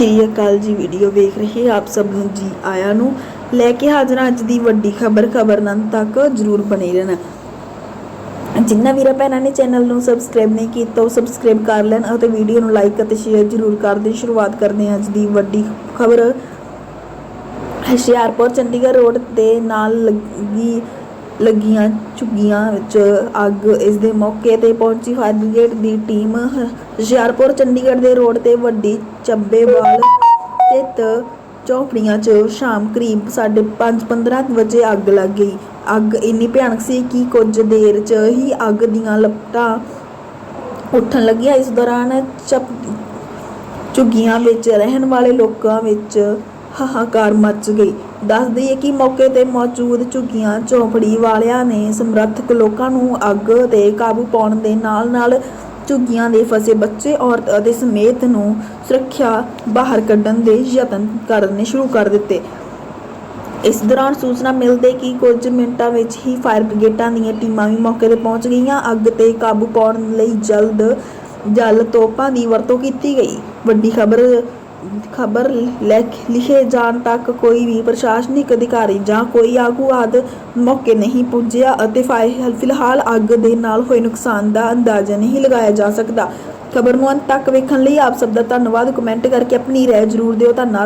ਸ਼੍ਰੀ ਅਕਾਲ ਜੀ ਵੀਡੀਓ ਵੇਖ ਰਹੇ ਆਪ ਸਭ ਨੂੰ ਜੀ ਆਇਆਂ ਨੂੰ। ਲੈ ਕੇ ਹਾਜ਼ਰ ਹਾਂ ਅੱਜ ਦੀ ਵੱਡੀ ਖਬਰ ਖਬਰ ਨੰਨ ਤੱਕ ਜਰੂਰ ਬਣੇ ਰਹਿਣਾ। ਜਿੰਨਾ ਵੀਰਾਂ ਭੈਣਾਂ ਨੇ ਚੈਨਲ ਨੂੰ ਸਬਸਕ੍ਰਾਈਬ ਨਹੀਂ ਕੀਤਾ, ਉਹ ਸਬਸਕ੍ਰਾਈਬ ਕਰ ਲੈਣ ਅਤੇ ਵੀਡੀਓ ਨੂੰ ਲਾਈਕ ਅਤੇ ਸ਼ੇਅਰ ਜਰੂਰ ਕਰ ਦੇਣ। ਸ਼ੁਰੂਆਤ ਕਰਦੇ ਹਾਂ ਅੱਜ ਦੀ ਵੱਡੀ ਖਬਰ। ਹੁਸ਼ਿਆਰਪੁਰ ਚੰਡੀਗੜ੍ਹ ਰੋਡ ਦੇ ਨਾਲ ਲੱਗੀ ਲੱਗੀਆਂ ਝੁੱਗੀਆਂ ਵਿੱਚ ਅੱਗ ਇਸ ਦੇ ਮੌਕੇ ਤੇ ਪਹੁੰਚੀ ਫਾਇਰ ਬ੍ਰਿਗੇਡ ਦੀ ਟੀਮ ਹੁਸ਼ਿਆਰਪੁਰ, ਚੰਡੀਗੜ੍ਹ ਦੇ ਰੋਡ ਤੇ ਵੱਡੀ ਚੱਬੇਵਾਲ ਸਥਿਤ ਝੌਂਪੜੀਆਂ 'ਚ ਸ਼ਾਮ ਕਰੀਬ 5:30 ਵਜੇ ਅੱਗ ਲੱਗ ਗਈ। ਅੱਗ ਇੰਨੀ ਭਿਆਨਕ ਸੀ ਕਿ ਕੁਝ ਦੇਰ 'ਚ ਹੀ ਅੱਗ ਦੀਆਂ ਲਪਟਾਂ ਉੱਠਣ ਲੱਗੀਆਂ। ਇਸ ਦੌਰਾਨ ਚੱਪ, ਝੁੱਗੀਆਂ ਵਿੱਚ ਰਹਿਣ ਵਾਲੇ ਲੋਕਾਂ ਵਿੱਚ ਹਾਹਾਕਾਰ ਮਚ ਗਈ। ਦੱਸ ਦਈਏ ਕਿ ਮੌਕੇ ਤੇ ਮੌਜੂਦ ਝੁੱਗੀਆਂ ਝੌਂਪੜੀ ਵਾਲਿਆਂ ਨੇ ਸਮਰੱਥਕ ਲੋਕਾਂ ਨੂੰ ਅੱਗ ਤੇ ਕਾਬੂ ਪਾਉਣ ਦੇ ਨਾਲ-ਨਾਲ ਝੁੱਗੀਆਂ ਦੇ ਫਸੇ ਬੱਚੇ, ਔਰਤ ਅਤੇ ਸਮੇਤ ਨੂੰ ਸੁਰੱਖਿਆ ਬਾਹਰ ਕੱਢਣ ਦੇ ਯਤਨ ਕਰਨੇ ਸ਼ੁਰੂ ਕਰ ਦਿੱਤੇ। ਇਸ ਦੌਰਾਨ ਸੂਚਨਾ ਮਿਲਦੇ ਕਿ ਕੁਝ ਮਿੰਟਾਂ ਵਿੱਚ ਹੀ ਫਾਇਰ ਬ੍ਰਿਗੇਡਾਂ ਦੀਆਂ ਟੀਮਾਂ ਵੀ ਮੌਕੇ ਤੇ ਪਹੁੰਚ ਗਈਆਂ। ਅੱਗ ਤੇ ਕਾਬੂ ਪਾਉਣ ਲਈ ਜਲਦ ਜਲ ਤੋਪਾਂ ਦੀ ਵਰਤੋਂ ਕੀਤੀ ਗਈ। ਵੱਡੀ ਖਬਰ ਖਬਰ ਲਿਖੇ ਜਾਣ ਤੱਕ ਕੋਈ ਵੀ ਪ੍ਰਸ਼ਾਸਨਿਕ ਅਧਿਕਾਰੀ ਜਾਂ ਕੋਈ ਆਗੂ ਆਦ ਮੌਕੇ ਨਹੀਂ ਪਹੁੰਚਿਆ ਅਤੇ ਫਿਲਹਾਲ ਅੱਗ ਦੇ ਨਾਲ ਹੋਏ ਨੁਕਸਾਨ ਦਾ ਅੰਦਾਜ਼ਾ ਨਹੀਂ ਲਗਾਇਆ ਜਾ ਸਕਦਾ। ਖਬਰ ਨੂੰ ਅੰਤ ਤੱਕ ਵੇਖਣ ਲਈ ਆਪ ਸਭ ਦਾ ਧੰਨਵਾਦ। ਕਮੈਂਟ ਕਰਕੇ ਆਪਣੀ ਰਾਏ ਜ਼ਰੂਰ ਦਿਓ। ਧੰਨਵਾਦ।